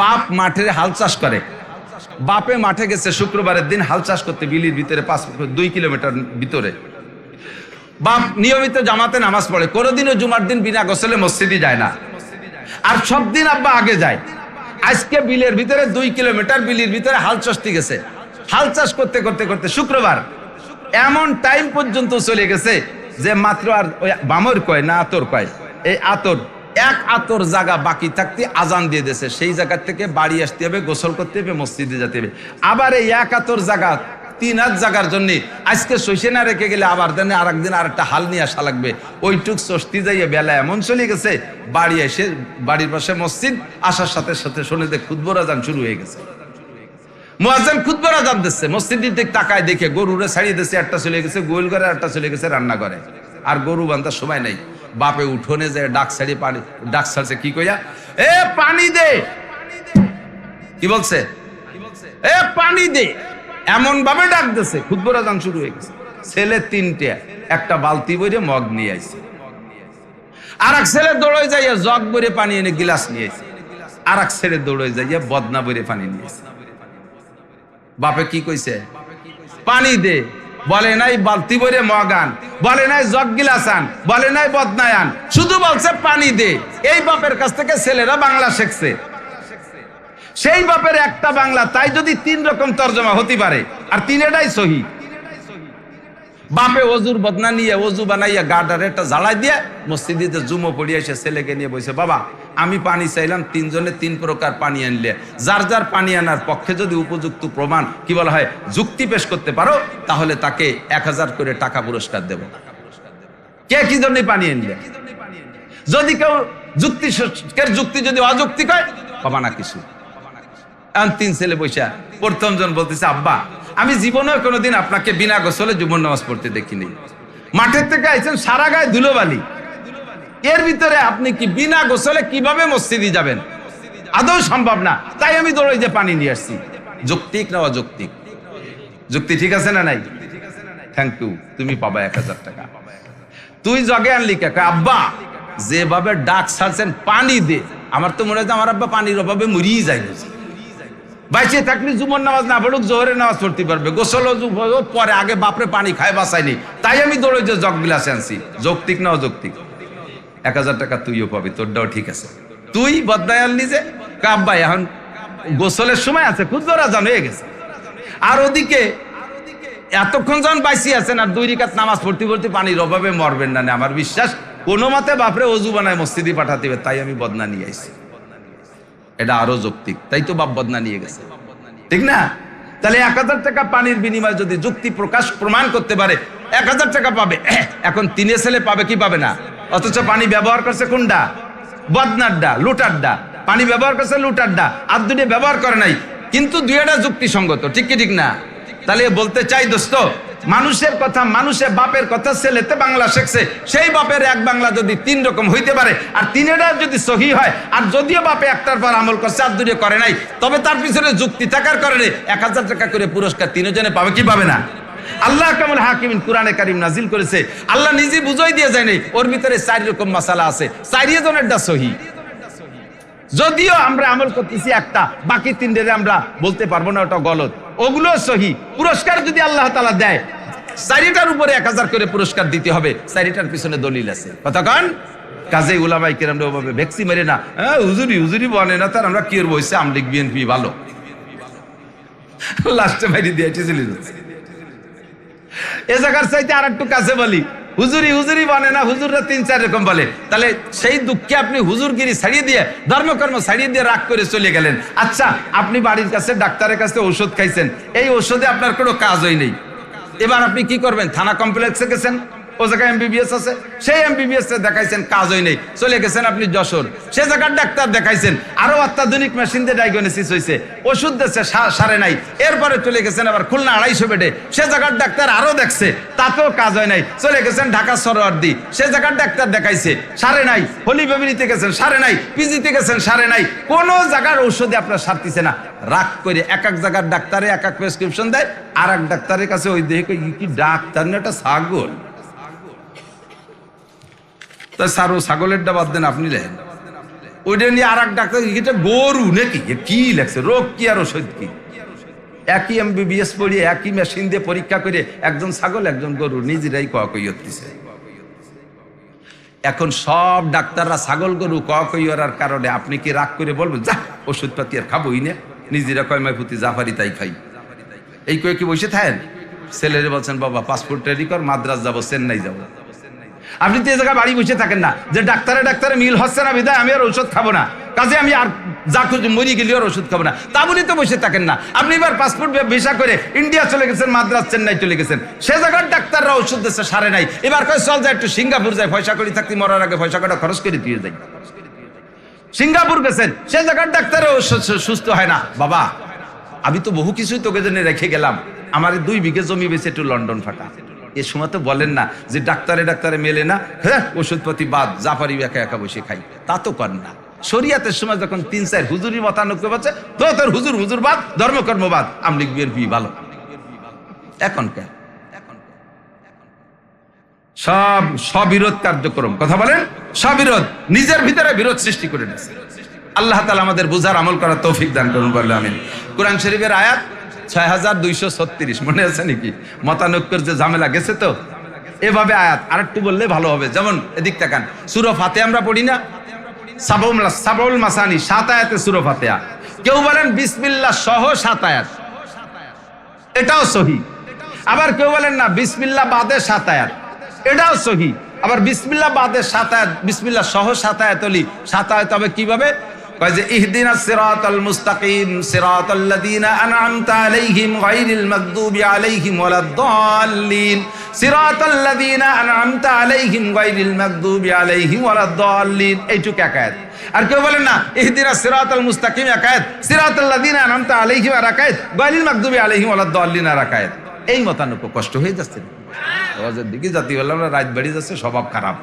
বাপ মাঠে হাল চাষ করে। বাপে মাঠে গেছে শুক্রবারের দিন হাল চাষ করতে বিলির ভিতরে পাঁচ, দুই কিলোমিটার ভিতরে। বাপ নিয়মিত জামাতে নামাজ পড়ে। কোনোদিনও জুমার দিন বিনা গোসলে মসজিদে যায় না। আর সব দিন আব্বা আগে যায়। আজকে বিলের ভিতরে দুই কিলোমিটার বিলির ভিতরে হাল চাষতে গেছে। হাল চাষ করতে করতে করতে শুক্রবার। এমন টাইম পর্যন্ত চলে গেছে যে মাত্র আর ওই বামর কয় না আতর কয়। এই আতর এক আতর জায়গা বাকি থাকতে আজান দিয়ে দিয়েছে। সেই জায়গা থেকে বাড়ি আসতে হবে, গোসল করতে হবে, মসজিদে যেতে হবে। আবার এই এক আতর জায়গা, তিন হাত জায়গার জন্য আজকে শৈশে না রেখে গেলে আবার দেনে আর একদিন আর একটা হাল নিয়ে আসা লাগবে। ওইটুক স্বস্তি যাইয়ে বেলা এমন চলে গেছে, বাড়ি এসে বাড়ির পাশে মসজিদ আসার সাথে সাথে শুনে দেখ খুদবর আজান শুরু হয়ে গেছে। মোয়াজ্জান খুদবর আজান দিচ্ছে, মসজিদের দিক তাকায় দেখে গরুরে ছাড়িয়ে দিচ্ছে একটা চলে গেছে গোল ঘরে একটা চলে গেছে রান্না করে আর গরু বান্ধার সময় নেই। বাপে উঠোনে যে ডাক ছাড়িয়ে পানি, ডাক ছাড়ছে কি কইয়া? এ পানি দে। কি বলছে? এ পানি দে। এমন ভাবে ডাক দিছে, খুদবর আজান শুরু হয়ে গেছে। ছেলে তিনটে, একটা বালতি বইরে মগ নিয়ে আইছে। আর এক ছেলে দৌড়ে যাইয়া জগ বইরে পানি এনে গিলাস নিয়ে আইছে। আর এক ছেলে দৌড়ে যাইয়া বদনা বইরে পানি নিয়ে আইছে। বাপে কি কইছে? পানি দে। বলে নাই বালতি বইরে মগান, বলে নাই জগ গিলাসান বলে নাই বদনায়ান। শুধু বলছে পানি দে। এই বাপের কাছ থেকে ছেলেরা বাংলা শিখছে। সেই বাপের একটা বাংলা, তাই যদি তিন রকম তর্জমা হতে পারে, আর তিনেটাই সহি। বাপে অজুর বদনা নিয়ে অজু বানাইয়া গার্ডারে একটা জ্বালাই দিয়ে মসজিদে জুমো পড়িয়ে এসে ছেলেকে নিয়ে বসে বাবা আমি পানি চাইলাম, তিনজনে তিন প্রকার পানি আনলে। যার যার পানি আনার পক্ষে যদি উপযুক্ত প্রমাণ, কি বলা হয়, যুক্তি পেশ করতে পারো, তাহলে তাকে এক হাজার করে টাকা পুরস্কার দেব। কে কি জন্য পানি আনলে যদি কেউ যুক্তি যুক্তি যদি অযুক্তি কয় বাবা না কিছু। এখন তিন ছেলে বৈশা প্রথম জন বলতেছে, আব্বা, আমি জীবনেও কোনোদিন আপনাকে বিনা গোসলে জুমন নামাজ পড়তে দেখিনি। মাঠের থেকে আইছেন সারা গায়ে ধুলোবালি। এর ভিতরে আপনি কি বিনা গোসলে কীভাবে মসজিদে যাবেন? আদৌ সম্ভব না। তাই আমি দৌড়ে যে পানি নিয়ে আসছি। যৌক্তিক না অযৌক্তিক? যুক্তি ঠিক আছে না নাই? থ্যাংক ইউ তুমি পাবা এক হাজার টাকা। তুই জগে আনলি কাকা আব্বা, যেভাবে ডাক ছাড়ছেন পানি দে। আমার তো মনে হয় আমার আব্বা পানির অভাবে মরিয়ে যায় বাইচে থাকলে জুমর নামাজ না পড়ুক, জোহরের নামাজ পড়তে পারবে। গোসল পরে আগে বাপরে পানি খায়, বাঁচায়নি। তাই আমি দৌড়ে যে জগ গিলাস আনছি। যৌক্তিক না অযৌক্তিক? এক হাজার টাকা তুইও পাবি, তোরটাও ঠিক আছে। তুই বদনায় আনলি যে কাব্বা এখন গোসলের সময় আছে, খুব জোরা জান হয়ে গেছে। আর ওদিকে এতক্ষণ যখন বাইসি আছেন, আর দুই রিকাত নামাজ পড়তে পড়তে পানির অভাবে মরবেন না, আমার বিশ্বাস, কোনো মতে বাপরে অজু বানায় মসজিদে পাঠাতে হবে, তাই আমি বদনা নিয়ে আইছি। এটা আরও যৌক্তিক, তাই তো বাপ বদনা নিয়ে গেছে। ঠিক না? তাহলে এক হাজার টাকা পানির বিনিময়ে যদি যুক্তি প্রকাশ প্রমাণ করতে পারে, এক হাজার টাকা পাবে। এখন তিনে ছেলে পাবে কি পাবে না? অথচ পানি ব্যবহার করছে কোনটা বদনারডা লুটারডা পানি ব্যবহার করছে লুটারডা আর দুটো ব্যবহার করে নাই। কিন্তু দুইটা যুক্তিসঙ্গত, ঠিক কি ঠিক না? তাহলে বলতে চাই দোস্ত, মানুষের কথা মানুষের বাপের কথা ছেলেতে বাংলা শিখছে। সেই বাপের এক বাংলা যদি তিন রকম হইতে পারে, আর তিনেটা যদি সহি হয়, আর যদিও বাপে একটার পর আমল করছে আর দুটো করে নাই, তবে তার পিছনে যুক্তি থাকার কারণে এক হাজার টাকা করে পুরস্কার তিনজনে পাবে, কি পাবে না? আল্লাহ কামুল হাকিমিন কোরআনে কারিম নাজিল করেছে? আল্লাহ নিজে বুঝাই দিয়ে যায় ওর ভিতরে চার রকম মশালা আছে। চারিয়ে জনেরটা সহি। যদিও আমরা আমল করতেছি একটা, বাকি তিনটে আমরা বলতে পারব না, ওটা গলত। ওগুলো সহি। পুরস্কার যদি আল্লাহ তালা দেয়, চারিটার উপরে এক হাজার করে পুরস্কার দিতে হবে। চারিটার পিছনে দলিল আছে। কন? কাজে উলামাই কিরাম ওভাবে ভ্যাকসি মেরে না। হ্যাঁ হুজুরি হুজুরি বনে না তার, আমরা কি হয়েছে আমলিক বিএনপি ভালো। লাস্টে বাইরে দিয়ে চলে এ জায়গার চাইতে আর একটু কাছে বলি। হুজুরি হুজুরি বনে না, হুজুররা তিন, চার রকম বলে। তাহলে সেই দুঃখে আপনি হুজুরগিরি ছাড়িয়ে দিয়ে, ধর্মকর্ম ছাড়িয়ে দিয়ে রাগ করে চলে গেলেন। আচ্ছা আপনি বাড়ির কাছে, ডাক্তারের কাছে ওষুধ খাইছেন। এই ঔষধে আপনার কোনো কাজই নেই। এবার আপনি কি করবেন? থানা কমপ্লেক্সে গেছেন? ও জায়গায় এমবিবিএস আছে, সেই এমবিবিএস দেখাইছেন, কাজই নেই। চলে গেছেন আপনি যশোর। সে জায়গার ডাক্তার দেখাইছেন, আরও অত্যাধুনিক মেশিন দিয়ে ডায়াগনোসিস হয়েছে ওষুধ দিচ্ছে সারে নাই। এরপরে চলে গেছেন আবার খুলনা আড়াইশো বেডে। সে জায়গার ডাক্তার আরও দেখছে, তাতেও কাজ হয় নাই। চলে গেছেন ঢাকা সরোয়ার্দি। সে জায়গার ডাক্তার দেখাইছে, সারে নাই। হলি বেবিনিতে গেছেন, সারে নাই। পিজিতে গেছেন, সারে নাই। কোন জায়গার ঔষধে আপনার সারতিছে না। রাগ করে এক এক জায়গার ডাক্তারে এক এক প্রেসক্রিপশন দেয় আর এক ডাক্তারের কাছে ওই দেখে কি ডাক্তার না একটা ছাগল। তা সারো ছাগলেরটা বাদ দেন আপনি লেন ওইটা নিয়ে আর এক ডাক্তার এটা গরু নাকি? কি লাগছে রোগ কি আর ওষুধ কি? একই এমবিবিএস পড়িয়ে একই মেশিন দিয়ে পরীক্ষা করে একজন ছাগল, একজন গরু, নিজেরাই ক কই হতেছে এখন সব ডাক্তাররা ছাগল, গরু ক কই ওরার কারণে আপনি কি রাগ করে বলবেন যা ওষুধপাতি আর খাবোই না। নিজেরা কয়, মাই পুঁতি জাফারি তাই খাই। এই কয়ে কি বসে থাকেন? ছেলেরে বলছেন, বাবা পাসপোর্ট রেডি কর, মাদ্রাস যাব, চেন্নাই যাব। আপনি তো এই জায়গায় বাড়ি বসে থাকেন না। যে ডাক্তারে ডাক্তারে মিল হচ্ছে না বিদায় আমি আর ওষুধ খাব না। কাজে আমি আর যা খুঁজে মরি গেলে আর ওষুধ খাব না। তা বলি তো বসে থাকেন না। আপনি এবার পাসপোর্ট ভিসা করে ইন্ডিয়া চলে গেছেন, মাদ্রাস চেন্নাই চলে গেছেন। সে জায়গার ডাক্তাররা ওষুধ দিচ্ছে, সারে নাই। এবার কয়, চল যায় একটু সিঙ্গাপুর যায় পয়সা করি থাকতে, মরার আগে পয়সা কটা খরচ করে দিয়ে যাই। সিঙ্গাপুর গেছেন, সে জায়গার ডাক্তারও সু- সুস্থ হয় না। বাবা, আমি তো বহু কিছুই তোকে জন্য রেখে গেলাম। আমার দুই বিঘে জমি বেশি একটু লন্ডন ফাটা। এ সময় তো বলেন না যে ডাক্তারে ডাক্তারে মেলে না হ্যাঁ ওষুধপাতি বাদ, জাফারি একা একা বসে খাই। তা তো কর না। শরিয়াতের সময় যখন তিন চার হুজুরি মতানক্য পাচ্ছে তো তোর হুজুর হুজুর বাদ, ধর্মকর্ম বাদ আমলিক বিএনপি ভালো। এখন কেন সব সবিরোধ কার্যক্রম, কথা বলেন? সবিরোধ, নিজের ভিতরে বিরোধ সৃষ্টি করে নিয়েছে আল্লাহ তালা আমাদের বুঝার আমল করার তৌফিক দান করুন বললে আমিন। কোরআন শরীফের আয়াত ছয় হাজার দুইশো ছত্রিশ, মনে আছে নাকি? মতানৈক্যর যে ঝামেলা গেছে তো? এভাবে আয়াত আর একটু বললে ভালো হবে। যেমন এদিক তাকান, সুরো ফাতে আমরা পড়ি না? সাবউল মাসানি, সাত আয়াতে সুরো ফাতেহা। কেউ বলেন, বিসমিল্লাহ সহ সাত আয়াত। এটাও সহি। আবার কেউ বলেন, না বিসমিল্লা বাদে সাত আয়াত। এটাও সহি। আবার বিসমিল্লা বাদে সাত আয়াত বিসমিল্লা সহ সাত আয়াত হলি সাত আয়াত হবে কীভাবে? কয় যে ইহদিনা সিরাতাল মুস্তাকিম সিরাতাল্লাযীনা আন'আমতা আলাইহিম গায়রিল মাগদুবি আলাইহিম ওয়ালাদ-দাল্লিন সিরাতাল্লাযীনা আন'আমতা আলাইহিম গায়রিল মাগদুবি আলাইহিম ওয়ালাদ-দাল্লিন এইটুকু এক আয়াত আর কেউ বলেন না ইহদিনা সিরাতাল মুস্তাকিম আন'আমতা আলাইহিম আর এক আয়াত গায়রিল মাগদুবি আলাইহিম ওয়ালাদ-দাল্লিন আর এক এই কষ্ট হয়ে যাচ্ছে। আওয়াজের দিকে জাতি বললাম রাত বাড়ি যাচ্ছে স্বভাব খারাপ।